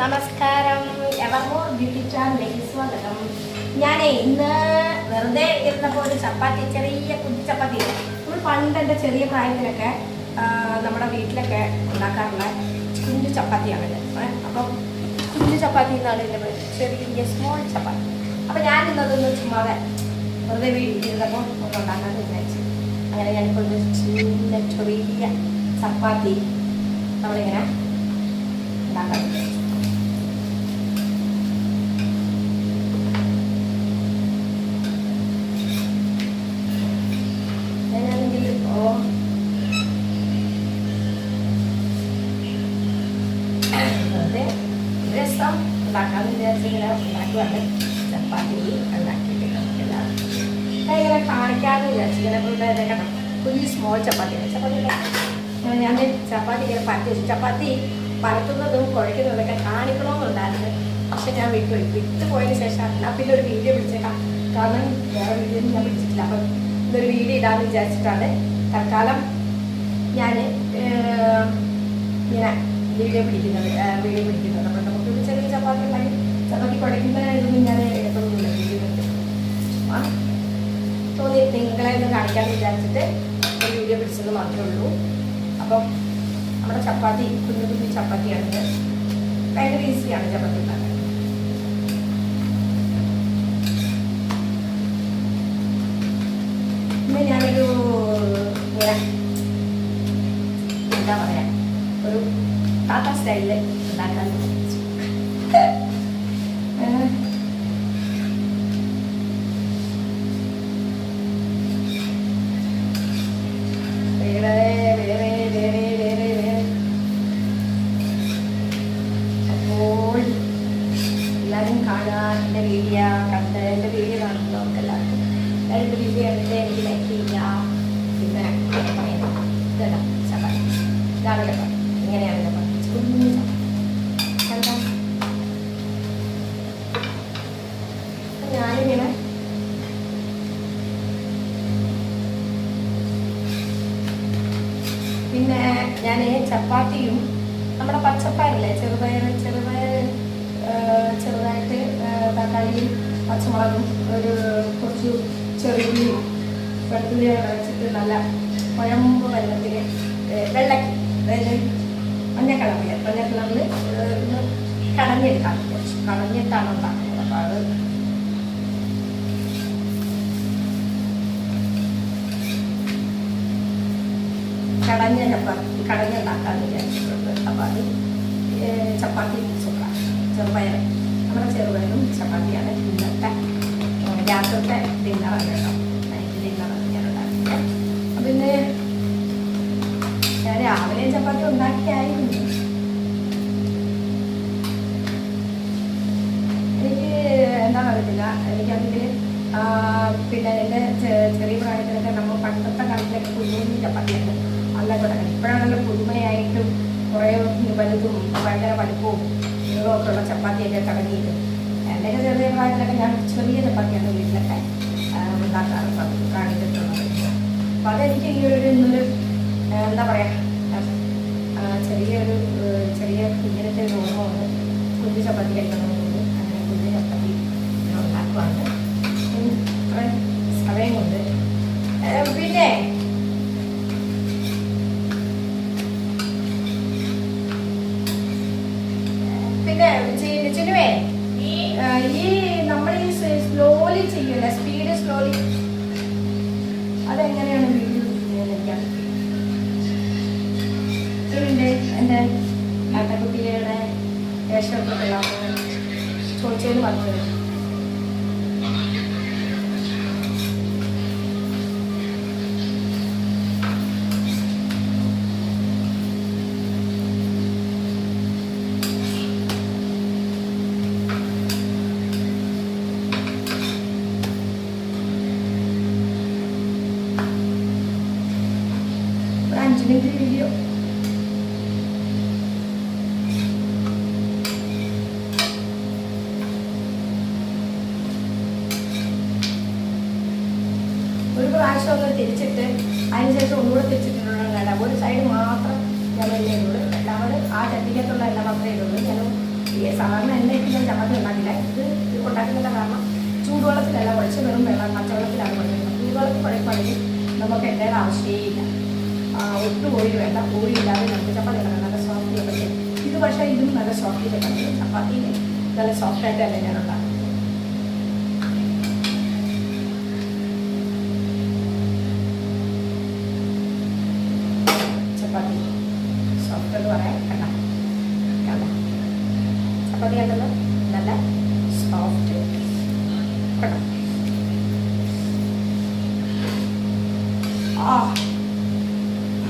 നമസ്കാരം. Evermore beauty ചാനലിലേക്ക് സ്വാഗതം. ഞാൻ ഇന്ന് വെറുതെ ഇരുന്നപ്പോൾ ഒരു ചപ്പാത്തി ചെറിയ കുഞ്ഞു ചപ്പാത്തി. നമ്മൾ പണ്ട് എന്റെ ചെറിയ പ്രായത്തിലൊക്കെ നമ്മുടെ വീട്ടിലൊക്കെ ഉണ്ടാക്കാറുള്ള കുഞ്ഞു ചപ്പാത്തിയാണ് അപ്പം കുഞ്ഞു ചപ്പാത്തി എന്നാണ് പേര്. ചെറിയ സ്മോൾ ചപ്പാത്തി. അപ്പം ഞാൻ ഇന്നതൊന്ന് ചുമ്മാതെ വെറുതെ വീട്ടിലിരുന്നപ്പോൾ ഒന്ന് ഉണ്ടാക്കാമെന്ന് വിചാരിച്ചു. അങ്ങനെ ഞാനിപ്പോൾ ഒരു ചിന്ന ചെറിയ ചപ്പാത്തി നമ്മളിങ്ങനെ ഉണ്ടാക്കാൻ വിചാരിച്ചു ഞാനാണെങ്കിൽ ഇപ്പോൾ വെറുതെ രസം ഉണ്ടാക്കാമെന്ന് ഉണ്ടാക്കുവാണ് ചപ്പാത്തി ഉണ്ടാക്കിയിട്ടുണ്ട് നമുക്കെല്ലാം ഞാൻ ഇങ്ങനെ കാണിക്കാമെന്ന് വിചാരിച്ചു ഇങ്ങനെ പിള്ളേരെ കണ്ടോ കുഞ്ഞ് സ്മോൾ ചപ്പാത്തി ചപ്പാത്തി ഞാൻ ചപ്പാത്തി ഇങ്ങനെ വെച്ചു ചപ്പാത്തി പരത്തുന്നതും കുഴയ്ക്കുന്നതൊക്കെ കാണിക്കണമെന്നുണ്ടായിരുന്നു പക്ഷെ ഞാൻ വിട്ടു വിട്ടു പോയതിന് ശേഷം ഞാൻ പിന്നെ ഒരു വീഡിയോ പിടിച്ചേക്കാം കാരണം വേറെ വീഡിയോ ഞാൻ പിടിച്ചിട്ടില്ല അപ്പം ഇതൊരു വീഡിയോ ഇടാമെന്ന് വിചാരിച്ചിട്ടാണ് തൽക്കാലം ഞാൻ ഇങ്ങനെ വീഡിയോ പിടിക്കുന്നത് വീഡിയോ പിടിക്കുന്നത് അപ്പം നമുക്ക് ചെറിയ ചപ്പാത്തി ഉണ്ടാക്കി കുഴയ്ക്കുന്ന ഇതൊന്നും ഞാൻ ആ തോന്നി നിങ്ങളെ ഒന്ന് കാണിക്കാമെന്ന് വിചാരിച്ചിട്ട് ഒരു വീഡിയോ പിടിച്ചത് മാത്രമേ ഉള്ളൂ. അപ്പം നമ്മുടെ ചപ്പാത്തി കുഞ്ഞു കുഞ്ഞു ചപ്പാത്തിയാണിത് ഭയങ്കര ഈസിയാണ് ചപ്പാത്തി ഉണ്ടാക്കാൻ. പിന്നെ ഞാനൊരു എന്താ പറയാ ഒരു ടാറ്റ സ്റ്റൈലിൽ ഉണ്ടാക്കാൻ വിചാരിച്ചു. ചപ്പാത്തിയും നമ്മുടെ പച്ചപ്പയറില്ലേ ചെറുപയർ ചെറുപയർ ചെറുതായിട്ട് തക്കാളിയും പച്ചമുളകും ഒരു കുറച്ച് ചെറിയും കൂടെ വെച്ചിട്ട് നല്ല കുഴമ്പ് വെള്ളത്തിൽ വെള്ളക്കി അതായത് മഞ്ഞ കളറിൽ കടഞ്ഞെടുക്കാം കുറച്ച് കടഞ്ഞിട്ടാണ് ഉണ്ടാക്കുന്നത്. അപ്പോൾ അത് കടഞ്ഞ ചപ്പാത്തി കടഞ്ഞുണ്ടാക്കാന്ന് വിചാരിച്ചിട്ടുണ്ട്. അപ്പോൾ അത് ചപ്പാത്തി സുഖം ചെറുപയർ നമ്മുടെ ചെറുപയറും ചപ്പാത്തിയാണ് ഇന്നത്തെ രാത്രിത്തെ ഡിന്നറാണ് നൈറ്റ് ഞാൻ ഉണ്ടാക്കിയത്. പിന്നെ ഞാൻ രാവിലെ ചപ്പാത്തി ഉണ്ടാക്കിയായിരുന്നു. എനിക്ക് എന്താ അറിയത്തില്ല. എനിക്കതിൽ പിന്നെ എന്റെ ചെറിയ പ്രായത്തിലൊക്കെ നമ്മൾ പണ്ടത്തെ കാലത്തിലൊക്കെ കുഞ്ഞു ചപ്പാത്തി നല്ല തുടങ്ങി ഇപ്പോഴാണല്ലോ പുതുമയായിട്ടും കുറേ വലുതും ഭയങ്കര വലുപ്പവും ഒക്കെ ഉള്ള ചപ്പാത്തിയൊക്കെ തുടങ്ങിയിട്ട്. എന്റെ ചെറിയ പ്രായത്തിലൊക്കെ ഞാൻ ചെറിയ ചപ്പാത്തിയാണ് വീട്ടിലൊക്കെ ഉണ്ടാക്കാറ് കാണിച്ചിട്ടുള്ളത്. അപ്പോൾ അതെനിക്ക് ഈ ഒരു ഇന്നൊരു എന്താ പറയുക ചെറിയൊരു ചെറിയ കുഞ്ഞിനത്തെ ഒരു കുഞ്ഞു ചപ്പാത്തി കഴിക്കണമെന്നുണ്ട് അങ്ങനെ കുഞ്ഞു ചപ്പാത്തി ഉണ്ടാക്കുവാണ്. അപ്പൊ സമയം കൊണ്ട്. പിന്നെ പിന്നെ ചിനുവേ ഈ നമ്മൾ ഈ സ്ലോലി ചെയ്യൂല സ്പീഡ് സ്ലോലി അതെങ്ങനെയാണ് വീഡിയോ എന്റെ ആട്ടക്കുട്ടിയുടെ വേഷമൊക്കെ കൊള്ളാമെന്ന് ചോദിച്ചതിന് പറഞ്ഞത് മിനിറ്റ് വീഡിയോ ഒരു പ്രാവശ്യം ഒന്ന് തിരിച്ചിട്ട് അതിനുശേഷം ഒന്നുകൂടെ തിരിച്ചിട്ടുള്ള ഒരു സൈഡ് മാത്രം ഞാൻ എണ്ണ ഇടുള്ളൂ ആ ചട്ടിക്കകത്തുള്ള എണ്ണ മാത്രമേ ഇടുള്ളൂ ഞാൻ സാധാരണ എണ്ണയ്ക്ക് ഞാൻ ചപ്പാത്തി ഉണ്ടാക്കില്ല. ഇത് ഉണ്ടാക്കുന്നതിന്റെ കാരണം ചൂടുവെള്ളത്തിലല്ല കുഴച്ച് വെറും വെള്ളം പച്ചവെള്ളത്തിലാണ് കുഴക്കുന്നത് ചൂടുവെള്ളത്തിൽ കുഴക്കുകയാണെങ്കിൽ നമുക്ക് എണ്ണയുടെ ആവശ്യമേ ഇല്ല. ഒട്ടും ഓയിൽ വേണ്ട ഇല്ലാതെ നമുക്ക് ചപ്പാത്തി ഉണ്ടാക്കാം. നല്ല സോഫ്റ്റ് പക്ഷേ ഇത് പക്ഷേ ഇതും നല്ല സോഫ്റ്റ് ചെയ്തൊക്കെ ചപ്പാത്തി. നല്ല സോഫ്റ്റ് ആയിട്ടല്ല ഞാൻ ഉണ്ടാക്കുന്നത് ചപ്പാത്തി. സോഫ്റ്റ് എന്ന് പറയാൻ കണ്ട കണ്ട ചപ്പാത്തി നല്ല സോഫ്റ്റ് ആ.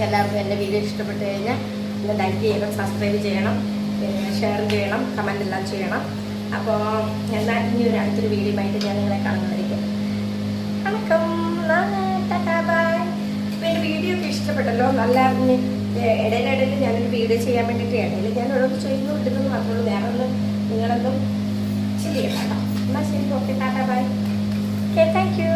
നിങ്ങൾക്ക് എല്ലാവർക്കും എന്റെ വീഡിയോ ഇഷ്ടപ്പെട്ട് കഴിഞ്ഞാൽ ഒന്ന് ലൈക്ക് ചെയ്യണം സബ്സ്ക്രൈബ് ചെയ്യണം ഷെയർ ചെയ്യണം കമന്റ് എല്ലാം ചെയ്യണം. അപ്പോൾ എന്നാൽ ഇനി ഒരു അടുത്തൊരു വീഡിയോ ആയിട്ട് ഞാൻ നിങ്ങളെ കാണുന്നതായിരിക്കും. വണക്കം. എന്റെ വീഡിയോ ഒക്കെ ഇഷ്ടപ്പെട്ടല്ലോ. നല്ല ഇടയിലിടയിൽ ഞാനൊരു വീഡിയോ ചെയ്യാൻ വേണ്ടിയിട്ട് ഇടയിൽ ഞാൻ ഓരോ ചെയ്യുന്നു ഇടുന്നു പറഞ്ഞോളൂ വേറെ ഒന്നും നിങ്ങളൊന്നും ശരി കേട്ടോ. എന്നാൽ ശരി. Okay tata. Bye. Okay thank you